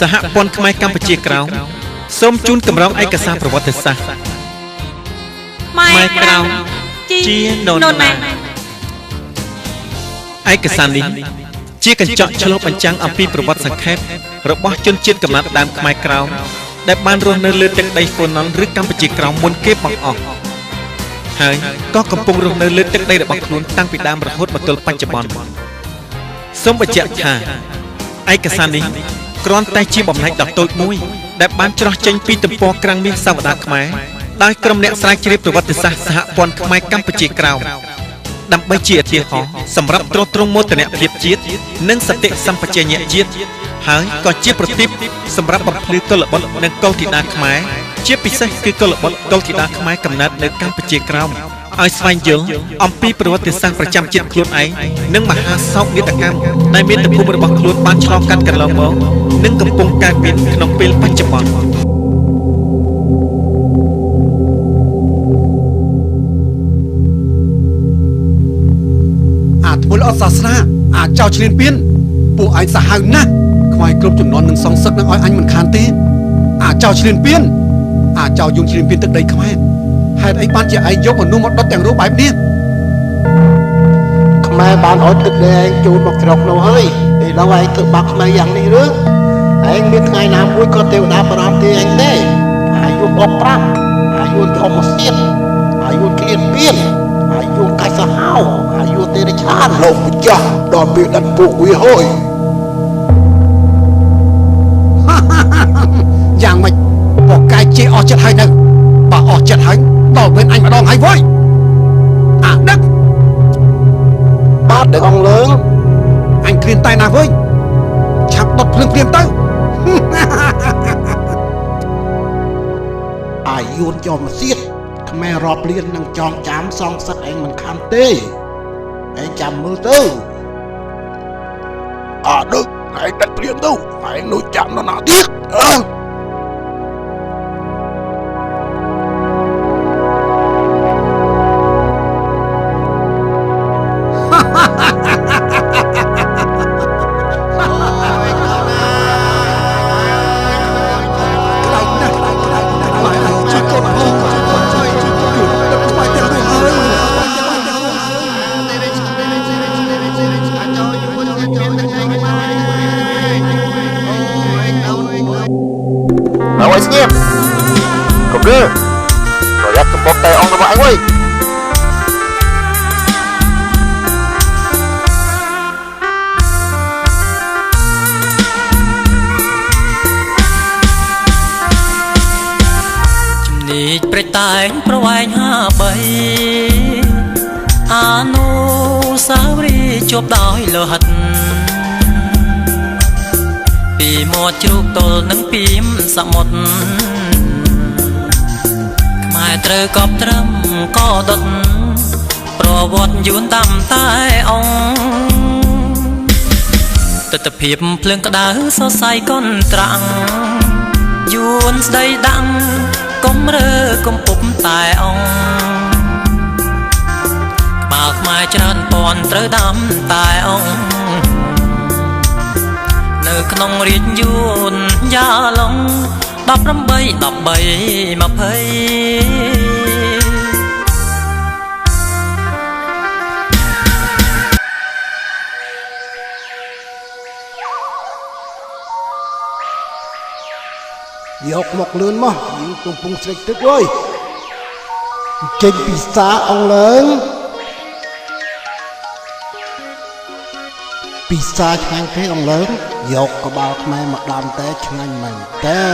សហព័ន្ធខ្មែរកម្ពុជាក្រោមសូមជូនកម្រងឯកសារប្រវត្តិសាស្ត្រម៉ែម៉ែក្រក្រៅៅជាជាននននម៉ែម៉ែឯកសារនេះជាកញ្ចក់ឆ្លុះបញ្ចាំងអំពីប្រវត្តិសង្ខេបរបស់ជនជាតិកំណើតដើមខ្មែរក្រោមដែលបានរស់នៅលើទឹកដីហ្វូណនឬកម្ពុជាក្រោមមុនគេបង្អស់ហើយក៏កំពុងរស់នៅលើទឹកដីរបស់ខ្លួនតាំងពីដើមរហូតមកទល់បច្ចុប្បន្នសូមបញ្ជាក់ថាឯកសារនេះ គ្រាន់តែជាបំណែកដ៏តូចមួយ ដែលបានច្រោះចេញពីទំព័រក្រាំងមាសសាវតាខ្មែរដោយក្រុមអ្នកស្រាវជ្រាវប្រវត្តិសាស្ត្រសហព័ន្ធខ្មែរកម្ពុជាក្រោមដើម្បីជាឧទាហរណ៍សម្រាប់ទ្រទ្រង់មោទនភាពជាតិនិងសតិសម្បជញ្ញៈជាតិហើយក៏ជាប្រទីបសម្រាប់បំភ្លឺកុលបុត្រនិងកុលធីតាខ្មែរជាពិសេសគឺកុលបុត្រកុលធីតាខ្មែរកំណើតនៅកម្ពុជាក្រោម ឲ្យស្វែងយល់អំពីប្រវត្តិសាស្ត្រប្រចាំជាតិខ្លួនឯងនិងមហាសោកនាដកម្មដែលមានទំភូមិរបស់ខ្លួនបានឆ្លងកាត់កន្លងមកនិងកំពុងកើតមានក្នុងពេលបច្ចុប្បន្នអាធ្វើល្អសាសនាអាចោឈ្លានពានពួកឯងសាហាវណាស់ខ្វាយគ្រប់ចំនួននឹងសងសឹកនឹងឲ្យអញមិនខានទេអាចោឈ្លានពានអាចោយងឈ្លានពានទឹកដីខ្មែរ ហេតុអីបានជាឯងយកមនុស្សមកដុតទាំងរូបបែបនេះខ្មែរបានអត់ទឹកដីឯងចូលមកស្រុកនោះហើយឥឡូវឯងធ្វើបាបខ្មែរយ៉ាងនេះឬឯងមានថ្ងៃណាមួយក៏ទេវតាបារម្ភទេឯងទេអាយុបបប្រាក់អាយុធម្មជាតិអាយុគ្លៀនពៀនអាយុកាច់សាហាវអាយុទេរឆានលោកម្ចាស់ដល់ពេលដាច់ពួកវាហើយយ៉ាងម៉េចបកកាយជាអស់ចិត្តហើយនៅបើអស់ចិត្តហើយ ដល់វិញអញម្ដងហើយវ៉យអាដឹកបាទដឹកអង្គលើងអញគ្រានតែណាវ៉យឆាប់ដុតភ្លើងព្រាមទៅអាយុយមជាតិខ្មែររាប់លាននឹងចងចាំសងសឹកឯងមិនខានទេឯងចាំមើលទៅអាដឹកឯងដាច់ព្រៀងទៅឯងនោះចាំនរណាទៀតអើ ស្ងៀមកុំលើប្រយ័ត្នចំពោះតែអង្គរបស់ឯងវិញជំនីកព្រេចតែងប្រវែងហាបីអានុសាវរីយ៍ជួបដោយលោហិតពី មាត់ជ្រូកទល់នឹងពីមសមុទ្រខ្មែរត្រូវកប់ត្រឹមកដុតប្រវត្តិយួនតាមតែអង្គទិដ្ឋភាពភ្លើងក្តៅសរសៃកុនត្រាំងយួនស្ដីដាំងកុំរើកុំពុបតែអងក្បាលខ្មែរច្រើនពាន់ត្រូវដាំតែអង នៅក្នុងរាជយួនយ៉ាឡុង18 13 20យកមកលឿនមកយើងកំពុងស្រេកទឹកអើយចេញពីសាអង្គលើង ពីសាឆ្ងាញ់ទេអង្គលើងយកក្បាលខ្មែរមកដាំតែឆ្ងាញ់មែនតើ